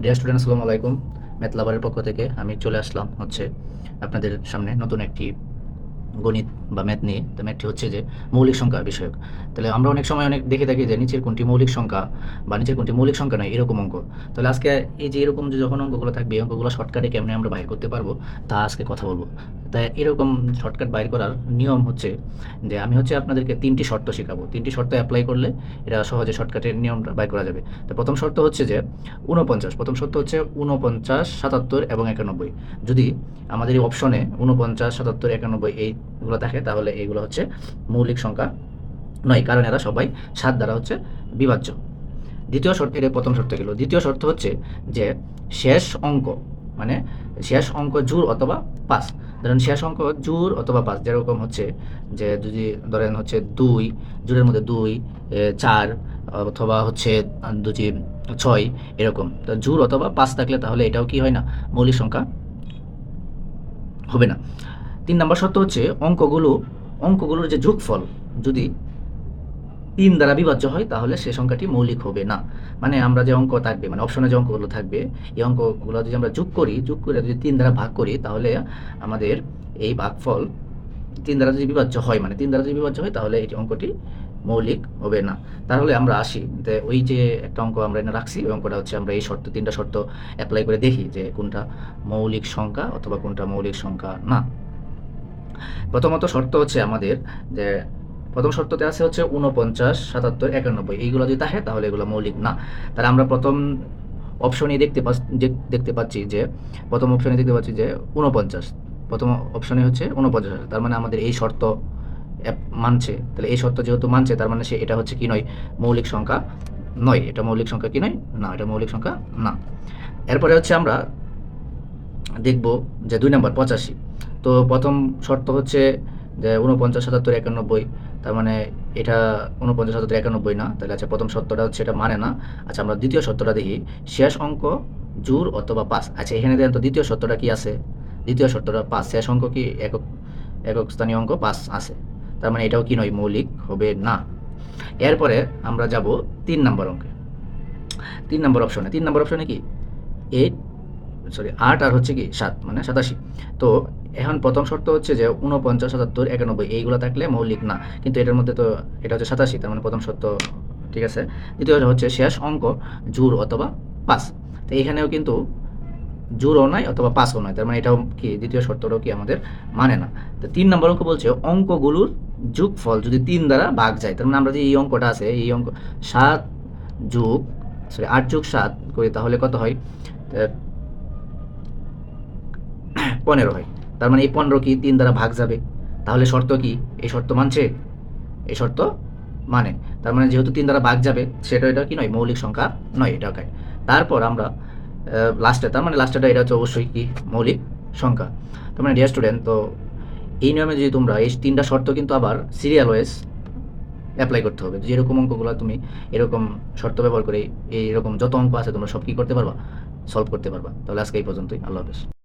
Dear student আসসালামু আলাইকুম। Math লাভারের পক্ষ থেকে আমি চলে আসলাম হচ্ছে আপনাদের সামনে নতুন একটি গণিত বা ম্যাথ নিয়ে। তো ম্যাথটি হচ্ছে যে মৌলিক সংখ্যা বিষয়ক। তাহলে আমরা অনেক সময় অনেক দেখে থাকি যে নিচের কোনটি মৌলিক সংখ্যা বা নিচের কোনটি মৌলিক সংখ্যা নয়, এরকম অঙ্ক। তাহলে আজকে এই যে এরকম যে যখন অঙ্কগুলো থাকবে, এই অঙ্কগুলো শর্টকাটে কেমনে আমরা বাইর করতে পারব, তা আজকে কথা বলব। তাই এরকম শর্টকাট বাইর করার নিয়ম হচ্ছে যে আমি হচ্ছে আপনাদেরকে তিনটি শর্ত শেখাবো। তিনটি শর্ত অ্যাপ্লাই করলে এটা সহজে শর্টকাটের নিয়মটা বাইর করা যাবে। তো প্রথম শর্ত হচ্ছে যে উনপঞ্চাশ প্রথম শর্ত হচ্ছে উনপঞ্চাশ সাতাত্তর এবং একানব্বই। যদি আমাদের এই অপশনে উনপঞ্চাশ সাতাত্তর, একানব্বই এইগুলো থাকে, তাহলে এইগুলো হচ্ছে মৌলিক সংখ্যা নয়, কারণ এরা সবাই সাত দ্বারা হচ্ছে বিভাজ্য। দ্বিতীয় শর্ত এটা প্রথম শর্ত গেল। দ্বিতীয় শর্ত হচ্ছে যে শেষ অঙ্ক মানে শেষ অঙ্ক জোর অথবা পাঁচ ধরেন শেষ অঙ্ক জোর অথবা পাঁচ, যেরকম হচ্ছে যে যদি ধরেন হচ্ছে দুই, জোরের মধ্যে দুই চার অথবা হচ্ছে দুটি, ছয়, এরকম। তো জোর অথবা পাঁচ থাকলে তাহলে এটাও কি হয় না? মৌলিক সংখ্যা হবে না। তিন নম্বর শর্ত হচ্ছে অঙ্কগুলো, অঙ্কগুলোর যে যোগফল, যদি তিন দ্বারা বিভাজ্য হয়, তাহলে সে সংখ্যাটি মৌলিক হবে না। মানে আমরা যে অঙ্ক থাকবে মানে অপশনে যে অঙ্কগুলো থাকবে, এই অঙ্কগুলো যদি আমরা যোগ করি, যোগ করে যদি তিন দ্বারা ভাগ করি, তাহলে আমাদের এই ভাগফল তিন দ্বারা যদি বিভাজ্য হয় মানে তিন দ্বারা যদি বিভাজ্য হয়, তাহলে এই অঙ্কটি মৌলিক হবে না। তাহলে আমরা আসি, যে ওই যে একটা অঙ্ক আমরা এনে রাখছি, ওই অঙ্কটা হচ্ছে আমরা এই শর্ত, তিনটা শর্ত অ্যাপ্লাই করে দেখি যে কোনটা মৌলিক সংখ্যা অথবা কোনটা মৌলিক সংখ্যা না। প্রথমত শর্ত হচ্ছে আমাদের যে প্রথম শর্ততে আছে হচ্ছে উনপঞ্চাশ সাতাত্তর, একানব্বই। এইগুলো যদি থাকে, তাহলে এগুলো মৌলিক না। তাহলে আমরা প্রথম অপশনে দেখতে পাচ্ছি দেখতে পাচ্ছি যে, প্রথম অপশনে দেখতে পাচ্ছি যে উনপঞ্চাশ প্রথম অপশনে হচ্ছে উনপঞ্চাশ তার মানে আমাদের এই শর্ত মানছে। তাহলে এই শর্ত যেহেতু মানছে, তার মানে সে এটা হচ্ছে কি নয়? মৌলিক সংখ্যা নয়। এটা মৌলিক সংখ্যা কি নয়? না, এটা মৌলিক সংখ্যা না। এরপরে হচ্ছে আমরা দেখব যে দুই নম্বর, পঁচাশি। তো প্রথম শর্ত হচ্ছে যে উনপঞ্চাশ সাতাত্তর একানব্বই, তার মানে এটা উনপঞ্চাশ সাতাত্তর একানব্বই না, তাহলে আচ্ছা প্রথম সত্যটা হচ্ছে এটা মানে না। আচ্ছা আমরা দ্বিতীয় সত্যটা দেখি। শেষ অঙ্ক জোর অথবা পাস। আচ্ছা এখানে দেখেন তো দ্বিতীয় সত্যটা কি আছে? দ্বিতীয় সত্যটা পাস। শেষ অঙ্ক কি? একক একক স্থানীয় অঙ্ক পাঁচ আছে। তার মানে এটাও কি নয়, মৌলিক হবে না। এরপরে আমরা যাব তিন নম্বর অঙ্কে। তিন নম্বর অপশনে। তিন নম্বর অপশনে কি? এইট সরি আট আর হচ্ছে কি সাত মানে সাতাশি। তো এখন প্রথম শর্ত হচ্ছে যে উনপঞ্চাশ সাতাত্তর, একানব্বই, এইগুলো থাকলে মৌলিক না। কিন্তু এটার মধ্যে তো এটা হচ্ছে সাতাশি, তার মানে প্রথম শর্ত, ঠিক আছে? দ্বিতীয় হচ্ছে শেষ অঙ্ক জোর অথবা পাঁচ তো এখানেও কিন্তু জোরও নয় অথবা পাঁচও নয় তার মানে এটাও কি দ্বিতীয় শর্তটাও কি আমাদের মানে না। তো তিন নম্বর অঙ্ক বলছে অঙ্কগুলোর যোগফল যদি তিন দ্বারা ভাগ যায়, তার মানে আমরা যে এই অঙ্কটা আছে, এই অঙ্ক সাত যোগ সরি আট যোগ সাত করি তাহলে কত হয়? পনেরো হয়। তার মানে এই পনেরো কি তিন দ্বারা ভাগ যাবে। তাহলে শর্ত কি? এই শর্ত মানছে? এই শর্ত মানে। তার মানে যেহেতু তিন দ্বারা ভাগ যাবে, সেটা এটা কি নয়? মৌলিক সংখ্যা নয় এটা okay। তারপর আমরা লাস্টে তার মানে লাস্টেটা এটা হচ্ছে অবশ্যই কি? মৌলিক সংখ্যা। তার মানে ডিয়ার স্টুডেন্ট তো এই নিয়মে যদি তোমরা এই তিনটা শর্ত কিন্তু আবার সিরিয়াল ওয়েস অ্যাপ্লাই করতে হবে। যেরকম অঙ্কগুলো তুমি এরকম শর্ত ব্যবহার করে এই এরকম যত অঙ্ক আছে তোমরা সব কি করতে পারবা? সলভ করতে পারবা। তাহলে আজকে এই পর্যন্তই। আল্লাহ হাফেজ।